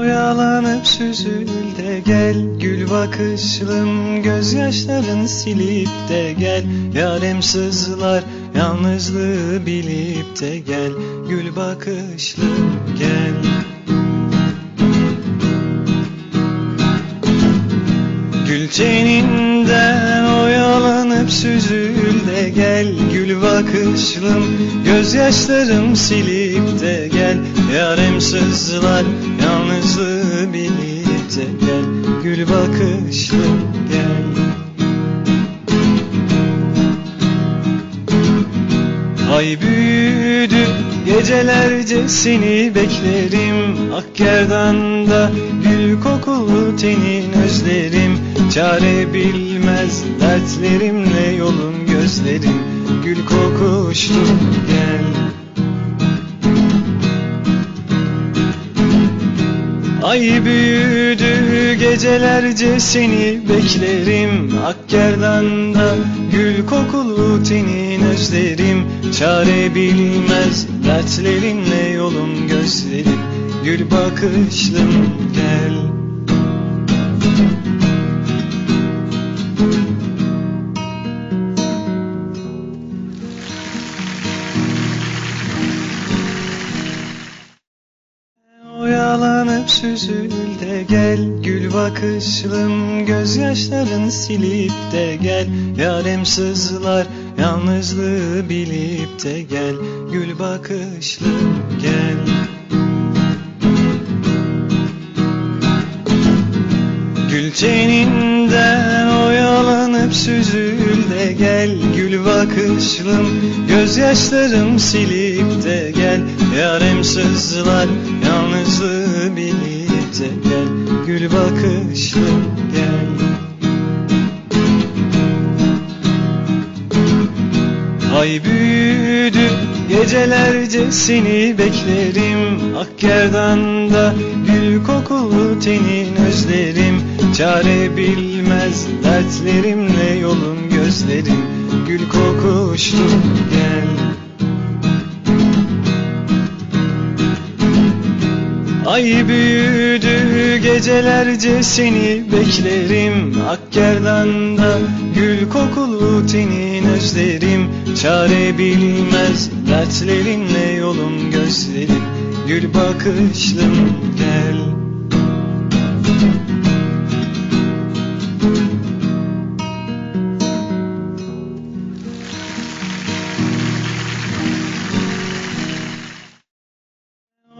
Oyalanıp süzül de gel Gül bakışlım gözyaşların silip de gel. Yarem sızlar yalnızlığı bilip de gel. Gül bakışlım gel. Gül teninden oyalanıp süzül de gel Gül bakışlım. Gözyaşlarım silip de gel. Yarem sızlar yalnızlığı bilip de gel. Gül bakışlım gel. Ay büyüdü gecelerce seni beklerim. Akkerdan'da gül kokulu tenin özlerim Çare bilmez dertlerimle yolum gözlerim Gül kokuştu gel. Ay büyüdü gecelerce seni beklerim. Akkerdan'da gül kokulu tenin özlerim Çare bilmez dertlerinle yolum gözlerim Gül bakışlım gel Oyalanıp süzül de gel. Gül bakışlım gözyaşların silip de gel. Yarem sızlar yalnızlığı bilip de gel. Gül bakışlım gel. Gül teninden oyalanıp süzül de gel. Gül bakışlım gözyaşlarım silip de gel. Yarem sızlar yalnızlığı bilip de gel Gül bakışlım gel. Ay büyüdü gecelerce seni beklerim. Akkerdan'da gül kokulu tenin özlerim. Çare bilmez dertlerimle yolum gözlerim. Gül kokuştu gel Ay büyüdü gecelerce seni beklerim. Akkerdan'da gül kokulu tenin özlerim Çare bilmez dertlerinle yolum gözlerim. Gül bakışlım gel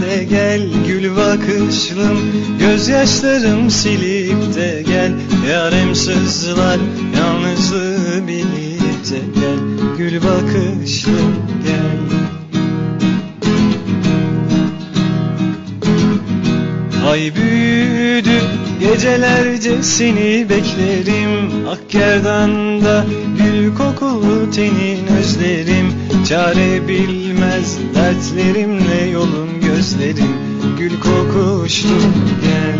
de gel Gül bakışlım. Gözyaşlarım silip de gel. Yarem sızlar yalnızlığı bilip de gel. Gül bakışlım gel. Ay büyüdü gecelerce seni beklerim. Akkerdan'da gül kokulu tenin özlerim Çare bilmez dertlerimle yolum gözlerim Gül kokuştu gel.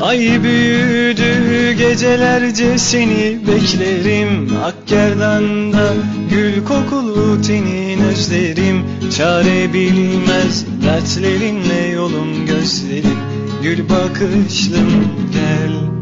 Ay büyüdü gecelerce seni beklerim. Akkerdan'da gül kokulu tenin özlerim Çare bilmez dertlerinle yolum gözlerim Gül bakışlım gel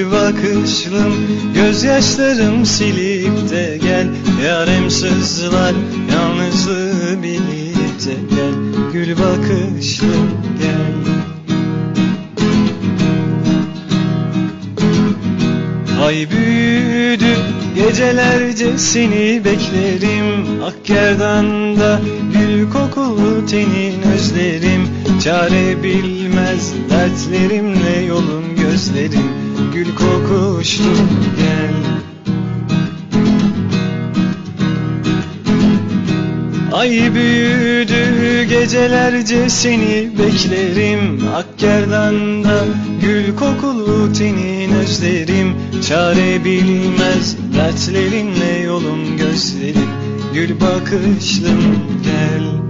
Gül bakışlım gözyaşlarım silip de gel. Yarem sızlar yalnızlığı bilip de gel. Gül bakışlım gel. Ay büyüdü gecelerce seni beklerim. Akkerdan'da gül kokulu tenin özlerim. Çare bilmez dertlerimle yolum gözlerim Gül kokuşlu gel. Ay büyüdü gecelerce seni beklerim. Akkerdan'da gül kokulu tenin özlerim Çare bilmez dertlerinle yolum gözlerim. Gül bakışlım gel